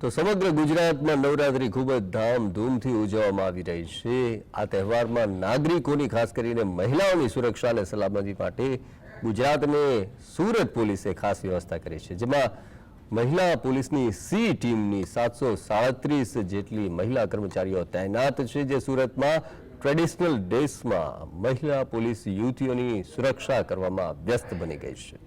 તો સમગ્ર ગુજરાતમાં નવરાત્રી ખૂબ જ ધામધૂમથી ઉજવવામાં આવી રહી છે. આ તહેવારમાં નાગરિકોની, ખાસ કરીને મહિલાઓની સુરક્ષા અને સલામતી માટે ગુજરાતને સુરત પોલીસે ખાસ વ્યવસ્થા કરી છે. જેમાં મહિલા પોલીસની સી ટીમની સાતસો સાડત્રીસ જેટલી મહિલા કર્મચારીઓ તૈનાત છે જે સુરતમાં ટ્રેડિશનલ ડ્રેસમાં મહિલા પોલીસ યુવતીઓની સુરક્ષા કરવામાં વ્યસ્ત બની ગઈ છે.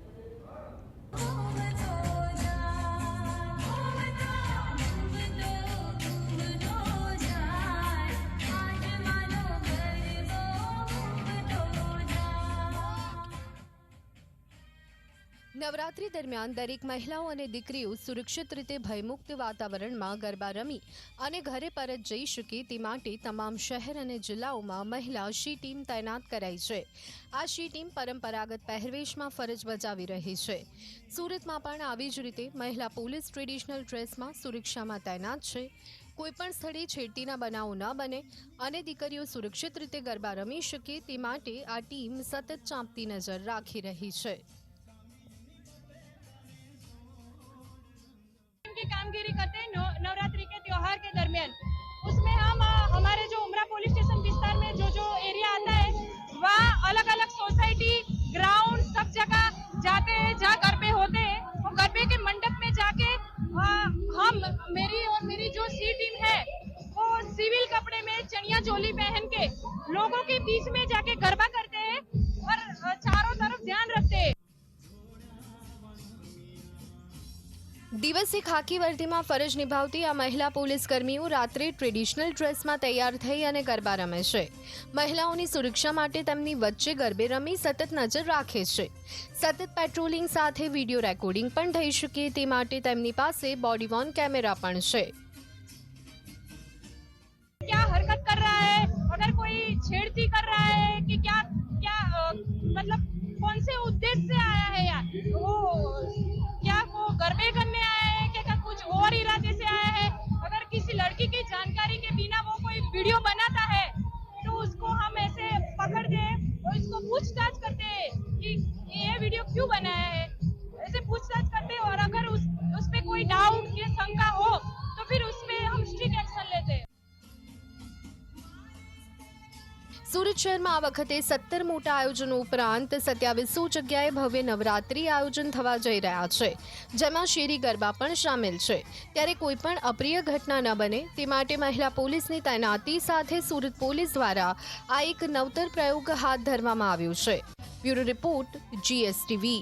નવરાત્રી દરમિયાન દરેક મહિલાઓ અને દીકરીઓ સુરક્ષિત રીતે ભયમુક્ત વાતાવરણમાં ગરબા રમી અને ઘરે પરત જઈ શકે તે માટે તમામ શહેર અને જિલ્લાઓમાં મહિલા શી ટીમ તૈનાત કરાઈ છે. આ શી ટીમ પરંપરાગત પહેરવેશમાં ફરજ બજાવી રહી છે. સુરતમાં પણ આવી જ રીતે મહિલા પોલીસ ટ્રેડિશનલ ડ્રેસમાં સુરક્ષામાં તૈનાત છે. કોઈપણ સ્થળે છેડતીના બનાવો ન બને અને દીકરીઓ સુરક્ષિત રીતે ગરબા રમી શકે તે માટે આ ટીમ સતત ચાંપતી નજર રાખી રહી છે. कामगिरी करते हैं नवरात्रि के त्योहार के दरमियान। उसमें हम हमारे जो उमरा पुलिस स्टेशन विस्तार में जो जो एरिया आता है, वहाँ अलग अलग सोसाइटी, ग्राउंड सब जगह जाते हैं, जहाँ गरबे होते हैं। वो गरबे के मंडप में जाके हम, मेरी और मेरी जो सी टीम है, वो सिविल कपड़े में चनिया चोली पहन के लोगों के बीच में जाके गरबा करते દિવસે ખાકી વર્દીમાં ફરજ નિભાવતી આ મહિલા પોલીસ કર્મીઓ રાત્રે ટ્રેડિશનલ ડ્રેસમાં તૈયાર થઈ અને ગરબા રમે છે. મહિલાઓની સુરક્ષા માટે તેમની વચ્ચે ગરબે રમી સતત નજર રાખે છે. સતત પેટ્રોલિંગ સાથે વીડિયો રેકોર્ડિંગ પણ થઈ શકે તે માટે તેમની પાસે બોડી વોર્ન કેમેરા પણ છે. वीडियो बनाता है तो उसको हम ऐसे पकड़ के और इसको पूछताछ करते हैं कि ये वीडियो क्यों बनाया है। ऐसे पूछताछ करते हैं और अगर उस उस पर कोई डाउट या शंका हो સુરત શહેરમાં આ વખતે સત્તર મોટા આયોજનો ઉપરાંત સત્યાવીસો જગ્યાએ ભવ્ય નવરાત્રી આયોજન થવા જઈ રહ્યા છે. જેમાં શેરી ગરબા પણ સામેલ છે. ત્યારે કોઈપણ અપ્રિય ઘટના ન બને તે માટે મહિલા પોલીસની તૈનાતી સાથે સુરત પોલીસ દ્વારા આ એક નવતર પ્રયોગ હાથ ધરવામાં આવ્યો છે. Bureau report, GSTV.